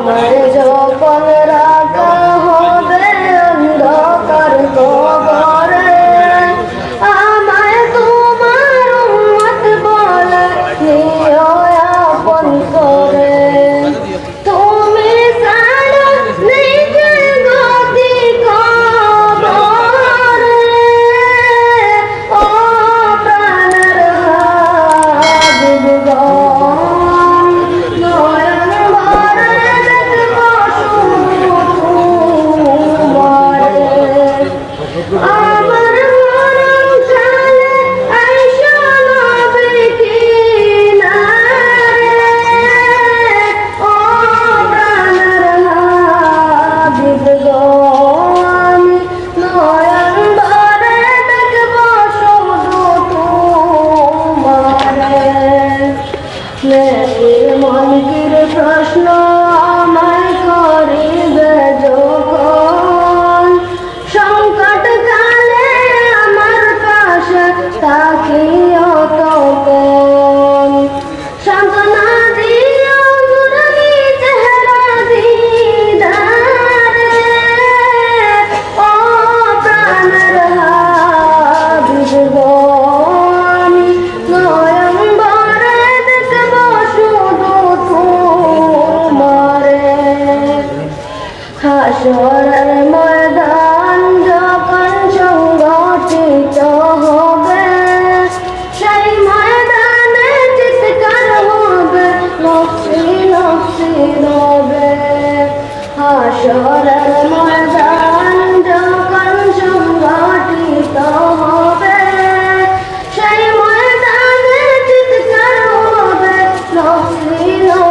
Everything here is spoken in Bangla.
amor. মনের প্রশ্ন আমায় করে হাসরের ময়দান যখন সংগঠিত হবে, সেই ময়দানে চিৎকার হবে, নফসি নফসি রবে। হাসরের ময়দান যখন সংগঠিত হবে, সেই ময়দানে চিৎকার হবে, নফসি নফসি